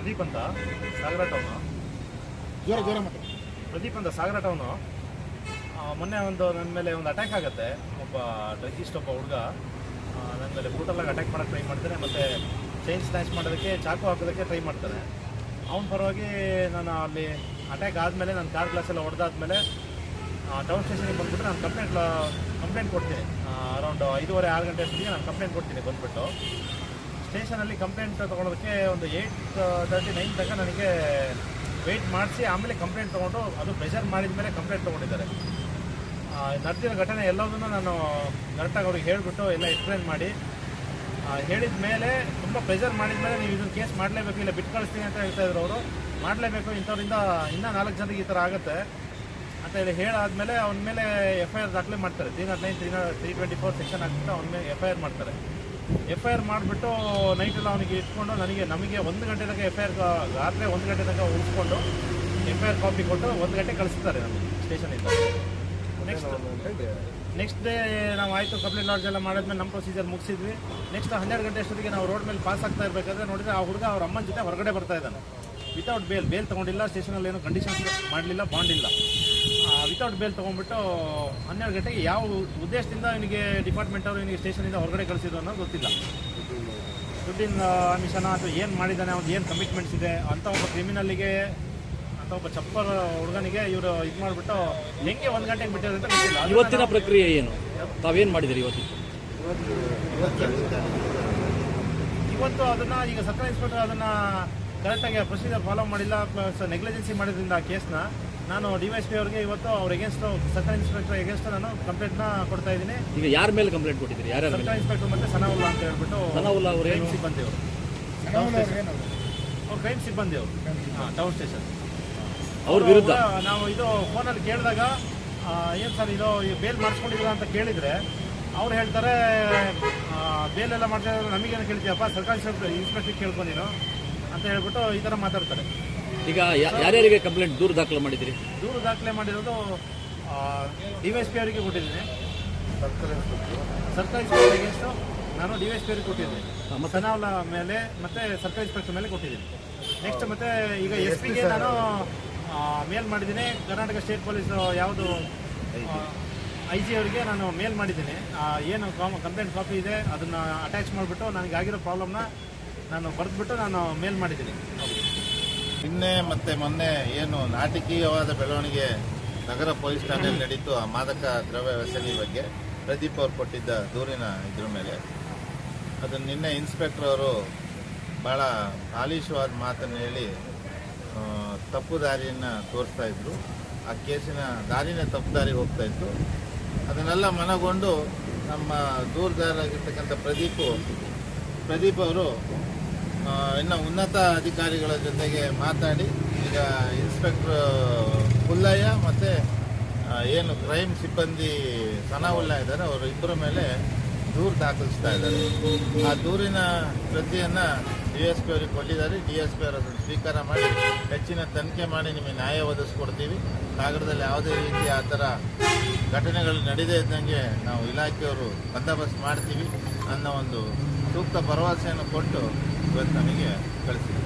ಪ್ರದೀಪ್ ಅಂತ ಸಾಗರ ಟೌನು ಜೋರ ಜೋರ ಮತ್ತೆ ಪ್ರದೀಪ್ ಅಂತ ಸಾಗರ ಟೌನು ಮೊನ್ನೆ ಒಂದು ನನ್ನ ಮೇಲೆ ಒಂದು ಅಟ್ಯಾಕ್ ಆಗುತ್ತೆ. ಒಬ್ಬ ಡ್ರಗ್ಗಿಸ್ಟ್ ಒಬ್ಬ ಹುಡುಗ ನನ್ನ ಮೇಲೆ ಬ್ರೂಟಲಾಗಿ ಅಟ್ಯಾಕ್ ಮಾಡೋಕ್ಕೆ ಟ್ರೈ ಮಾಡ್ತಾನೆ ಮತ್ತು ಚೈನ್ ಸ್ನ್ಯಾಚ್ ಮಾಡೋದಕ್ಕೆ ಚಾಕು ಹಾಕೋದಕ್ಕೆ ಟ್ರೈ ಮಾಡ್ತಾನೆ. ಅವನ ಪರವಾಗಿ ನಾನು ಅಲ್ಲಿ ಅಟ್ಯಾಕ್ ಆದಮೇಲೆ ನನ್ನ ಕಾರ್ ಗ್ಲಾಸ್ ಎಲ್ಲ ಹೊಡೆದಾದ್ಮೇಲೆ ಟೌನ್ ಸ್ಟೇಷನಿಗೆ ಬಂದುಬಿಟ್ಟು ನಾನು ಕಂಪ್ಲೇಂಟ್ ಕಂಪ್ಲೇಂಟ್ ಕೊಡ್ತೀನಿ. ಅರೌಂಡ್ ಐದೂವರೆ ಆರು ಗಂಟೆ ಅಷ್ಟೊತ್ತಿಗೆ ನಾನು ಕಂಪ್ಲೇಂಟ್ ಕೊಡ್ತೀನಿ ಬಂದ್ಬಿಟ್ಟು. ಸ್ಟೇಷನಲ್ಲಿ ಕಂಪ್ಲೇಂಟ್ ತೊಗೊಳೋದಕ್ಕೆ ಒಂದು ಏಯ್ಟ್ ತರ್ಟಿ ನೈನ್ ತನಕ ನನಗೆ ವೆಯ್ಟ್ ಮಾಡಿಸಿ, ಆಮೇಲೆ ಕಂಪ್ಲೇಂಟ್ ತೊಗೊಂಡು ಅದು ಪ್ರೆಷರ್ ಮಾಡಿದ ಮೇಲೆ ಕಂಪ್ಲೇಂಟ್ ತೊಗೊಂಡಿದ್ದಾರೆ. ನಡೆದಿರೋ ಘಟನೆ ಎಲ್ಲದನ್ನು ನಾನು ಕರೆಕ್ಟಾಗಿ ಅವ್ರಿಗೆ ಹೇಳಿಬಿಟ್ಟು ಎಲ್ಲ ಎಕ್ಸ್ಪ್ಲೇನ್ ಮಾಡಿ ಹೇಳಿದ ಮೇಲೆ ತುಂಬ ಪ್ರೆಷರ್ ಮಾಡಿದ ಮೇಲೆ ನೀವು ಇದನ್ನು ಕೇಸ್ ಮಾಡಲೇಬೇಕು, ಇಲ್ಲ ಬಿಟ್ಟು ಕಳಿಸ್ತೀನಿ ಅಂತ ಹೇಳ್ತಾ ಇದ್ರು ಅವರು. ಮಾಡಲೇಬೇಕು, ಇಂಥವ್ರಿಂದ ಇನ್ನೂ ನಾಲ್ಕು ಜನರಿಗೆ ಈ ಥರ ಆಗುತ್ತೆ ಅಂತ ಹೇಳಿ ಹೇಳಾದಮೇಲೆ ಅವನ ಮೇಲೆ ಎಫ್ ಐ ಆರ್ ದಾಖಲೆ ಮಾಡ್ತಾರೆ. Three nought nine three three twenty four section ಹಾಕ್ಬಿಟ್ಟು ಅವನ ಮೇಲೆ ಎಫ್ ಐ ಆರ್ ಮಾಡ್ತಾರೆ. ಎಫ್ ಐ ಆರ್ ಮಾಡಿಬಿಟ್ಟು ನೈಟೆಲ್ಲ ಅವನಿಗೆ ಇಟ್ಕೊಂಡು ನನಗೆ ನಮಗೆ ಒಂದು ಗಂಟೆ ತನಕ ಎಫ್ ಐ ಆರ್ ರಾತ್ರಿ ಒಂದು ಗಂಟೆ ತನಕ ಉಳಿಸ್ಕೊಂಡು ಎಫ್ ಐ ಆರ್ ಕಾಪಿ ಕೊಟ್ಟು ಒಂದು ಗಂಟೆ ಕಳಿಸ್ತಾರೆ ನಮಗೆ ಸ್ಟೇಷನಿಂದ ನೆಕ್ಸ್ಟ್ ನೆಕ್ಸ್ಟ್ ಡೇ ನಾವು ಆಯಿತು ಕಂಪ್ಲೇಂಟ್ ಲಾಡ್ಜ್ ಎಲ್ಲ ಮಾಡಿದ್ಮೇಲೆ ನಮ್ಮ ಪ್ರೊಸೀಜರ್ ಮುಗಿಸಿದ್ವಿ. ನೆಕ್ಸ್ಟ್ ಹನ್ನೆರಡು ಗಂಟೆ ಅಷ್ಟೊತ್ತಿಗೆ ನಾವು ರೋಡ್ ಮೇಲೆ ಪಾಸ್ ಆಗ್ತಾ ಇರಬೇಕಾದ್ರೆ ನೋಡಿದ್ರೆ ಆ ಹುಡುಗ ಅವ್ರ ಅಮ್ಮನ ಜೊತೆ ಹೊರಗಡೆ ಬರ್ತಾ ಇದ್ದಾನೆ. ವಿತೌಟ್ ಬೇಲ್ ಬೇಲ್ ತೊಗೊಂಡಿಲ್ಲ ಸ್ಟೇಷನಲ್ಲಿ ಏನೋ ಕಂಡೀಷನ್ಸ್ ಮಾಡಲಿಲ್ಲ ಬಾಂಡ್ ಇಲ್ಲ. ವಿತೌಟ್ ಬೇಲ್ ತೊಗೊಂಡ್ಬಿಟ್ಟು ಹನ್ನೆರಡು ಗಂಟೆಗೆ ಯಾವ ಉದ್ದೇಶದಿಂದ ಇವನಿಗೆ ಡಿಪಾರ್ಟ್ಮೆಂಟ್ ಅವರು ಇವನಿಗೆ ಸ್ಟೇಷನಿಂದ ಹೊರಗಡೆ ಕಳಿಸಿದ್ರು ಅನ್ನೋದು ಗೊತ್ತಿಲ್ಲ. ದುಡ್ಡಿನ ಮಿಷನ ಅಥವಾ ಏನು ಮಾಡಿದ್ದಾನೆ ಅವ್ನು ಏನು ಕಮಿಟ್ಮೆಂಟ್ಸ್ ಇದೆ ಅಂತ ಒಬ್ಬ ಕ್ರಿಮಿನಲ್ಲಿಗೆ ಅಂತ ಒಬ್ಬ ಚಪ್ಪರ್ ಹುಡುಗನಿಗೆ ಇವರು ಇದು ಮಾಡಿಬಿಟ್ಟು ಹೆಂಗೆ ಒಂದು ಗಂಟೆಗೆ ಬಿಟ್ಟಿದ್ರು ಅಂತ ಗೊತ್ತಿಲ್ಲ. ಇವತ್ತಿನ ಪ್ರಕ್ರಿಯೆ ಏನು? ತಾವೇನು ಮಾಡಿದಿರಿ ಇವತ್ತು? ಇವತ್ತು ಅದನ್ನು ಈಗ ಸರ್ಕಲ್ ಇನ್ಸ್ಪೆಕ್ಟರ್ ಅದನ್ನ ಕರೆಕ್ಟಾಗಿ ಪ್ರೊಸೀಜರ್ ಫಾಲೋ ಮಾಡಿಲ್ಲ ಪ್ಲಸ್ ನೆಗ್ಲಿಜೆನ್ಸಿ ಮಾಡಿದ್ರಿಂದ ಆ ಕೇಸ್ನ ನಾನು ಡಿ ವೈ ಎಸ್ ಪಿ ಅವರಿಗೆ ಇವತ್ತು ಅವ್ರ ಎಗೇನ್ಸ್ಟ್ ಸರ್ಕಲ್ ಇನ್ಸ್ಪೆಕ್ಟರ್ ಎಗೇನ್ಸ್ಟ್ ನಾನು ಕಂಪ್ಲೇಂಟ್ನ ಕೊಡ್ತಾ ಇದ್ದೀನಿ. ಈಗ ಯಾರ ಮೇಲೆ ಕಂಪ್ಲೇಂಟ್ ಕೊಟ್ಟಿದ್ದೀರಿ? ಯಾರು ಸರ್ಕಲ್ ಇನ್ಸ್ಪೆಕ್ಟರ್ ಮತ್ತೆ ಸನಾವುಲ್ಲಾ ಅಂತ ಹೇಳ್ಬಿಟ್ಟು ಸನಾವುಲ್ಲಾ ಅವರು ಕ್ರೈಮ್ ಏನು? ಸಿಬ್ಬಂದಿ ಅವರು. ಅವ್ರು ಕ್ರೈಮ್ ಸಿಬ್ಬಂದಿ ಅವರು. ಟೌನ್ ಸ್ಟೇಷನ್ ಅವ್ರ ವಿರುದ್ಧ? ನಾವು ಇದು ಫೋನಲ್ಲಿ ಕೇಳಿದಾಗ ಏನು ಸರ್ ಇದು ಬೇಲ್ ಮಾಡಿಸ್ಕೊಂಡಿಲ್ಲ ಅಂತ ಕೇಳಿದರೆ ಅವ್ರು ಹೇಳ್ತಾರೆ ಬೇಲ್ ಎಲ್ಲ ಮಾಡ್ತಾ ಇದ್ದಾರೆ ನಮಗೇನು ಕೇಳ್ತೀಯಪ್ಪ? ಸರ್ಕಾರಿ ಇನ್ಸ್ಪೆಕ್ಟರ್ ಕೇಳ್ಕೊ ನೀನು. ಅಂತ ಹೇಳ್ಬಿಟ್ಟು ಈ ಥರ ಮಾತಾಡ್ತಾರೆ. ಈಗ ಯಾರ್ಯಾರಿಗೆ ಕಂಪ್ಲೇಂಟ್ ದೂರು ದಾಖಲೆ ಮಾಡಿದಿರಿ ದೂರು ದಾಖಲೆ ಮಾಡಿರೋದು ಡಿ ವೈ ಎಸ್ ಪಿ ಅವರಿಗೆ ಕೊಟ್ಟಿದ್ದೀನಿ. ಸರ್ಕಾರಿ ಇನ್ಸ್ಪೆಕ್ಟರ್ ಅಗೇನ್ಸ್ಟು ನಾನು ಡಿ ವೈ ಎಸ್ ಪಿ ಅವರಿಗೆ ಕೊಟ್ಟಿದ್ದೀನಿ. ಸನಾವಲ ಮೇಲೆ ಮತ್ತೆ ಸರ್ಕಾರಿ ಇನ್ಸ್ಪೆಕ್ಟರ್ ಮೇಲೆ ಕೊಟ್ಟಿದ್ದೀನಿ. ನೆಕ್ಸ್ಟ್ ಮತ್ತೆ ಈಗ ಎಸ್ ಪಿಗೆ ನಾನು ಮೇಲ್ ಮಾಡಿದ್ದೀನಿ. ಕರ್ನಾಟಕ ಸ್ಟೇಟ್ ಪೊಲೀಸ್ ಯಾವುದು ಐ ಜಿ ಅವರಿಗೆ ನಾನು ಮೇಲ್ ಮಾಡಿದ್ದೀನಿ. ಆ, ಏನು ಕಂಪ್ಲೇಂಟ್ ಕಾಪಿ ಇದೆ ಅದನ್ನು ಅಟ್ಯಾಚ್ ಮಾಡಿಬಿಟ್ಟು ನನಗೆ ಆಗಿರೋ ಪ್ರಾಬ್ಲಮ್ನ ನಾನು ಬರೆದ್ಬಿಟ್ಟು ನಾನು ಮೇಲ್ ಮಾಡಿದ್ದೀನಿ. ನಿನ್ನೆ ಮತ್ತೆ ಮೊನ್ನೆ ಏನು ನಾಟಕೀಯವಾದ ಬೆಳವಣಿಗೆ ನಗರ ಪೊಲೀಸ್ ಠಾಣೆಯಲ್ಲಿ ನಡೀತು ಆ ಮಾದಕ ದ್ರವ್ಯ ವ್ಯಸನಿ ಬಗ್ಗೆ ಪ್ರದೀಪ್ ಅವರು ಕೊಟ್ಟಿದ್ದ ದೂರಿನ ಇದ್ರ ಮೇಲೆ. ಅದನ್ನು ನಿನ್ನೆ ಇನ್ಸ್ಪೆಕ್ಟರ್ ಅವರು ಭಾಳ ಆಲಿಶವಾದ ಮಾತನ್ನು ಹೇಳಿ ತಪ್ಪು ದಾರಿಯನ್ನು ತೋರಿಸ್ತಾ ಇದ್ರು. ಆ ಕೇಸಿನ ದಾರಿನೇ ತಪ್ಪು ದಾರಿಗೆ ಹೋಗ್ತಾ ಇತ್ತು. ಅದನ್ನೆಲ್ಲ ಮನಗೊಂಡು ನಮ್ಮ ದೂರದಾರಾಗಿರ್ತಕ್ಕಂಥ ಪ್ರದೀಪು, ಪ್ರದೀಪ್ ಅವರು ಇನ್ನು ಉನ್ನತ ಅಧಿಕಾರಿಗಳ ಜೊತೆಗೆ ಮಾತಾಡಿ, ಈಗ ಇನ್ಸ್ಪೆಕ್ಟರ್ ಪುಲ್ಲಯ್ಯ ಮತ್ತು ಏನು ಕ್ರೈಮ್ ಸಿಬ್ಬಂದಿ ಸನಾವುಲ್ಲ ಇದ್ದಾರೆ, ಅವರು ಇಬ್ಬರ ಮೇಲೆ ದೂರು ದಾಖಲಿಸ್ತಾ ಇದ್ದಾರೆ. ಆ ದೂರಿನ ಪ್ರತಿಯನ್ನು ಡಿ ಎಸ್ ಪಿ ಅವರಿಗೆ ಕೊಟ್ಟಿದ್ದಾರೆ. ಡಿ ಎಸ್ ಪಿ ಅವರು ಅದನ್ನು ಸ್ವೀಕಾರ ಮಾಡಿ, ಹೆಚ್ಚಿನ ತನಿಖೆ ಮಾಡಿ ನಿಮಗೆ ನ್ಯಾಯ ಒದಗಿಸ್ಕೊಡ್ತೀವಿ. ಸಾಗರದಲ್ಲಿ ಯಾವುದೇ ರೀತಿ ಆ ಥರ ಘಟನೆಗಳು ನಡೆದೇ ಇದ್ದಂಗೆ ನಾವು ಇಲಾಖೆಯವರು ಬಂದೋಬಸ್ತ್ ಮಾಡ್ತೀವಿ ಅನ್ನೋ ಒಂದು ಸೂಕ್ತ ಭರವಸೆಯನ್ನು ಕೊಟ್ಟು ಇವತ್ತು ನಮಗೆ ಕಳಿಸಿದೆ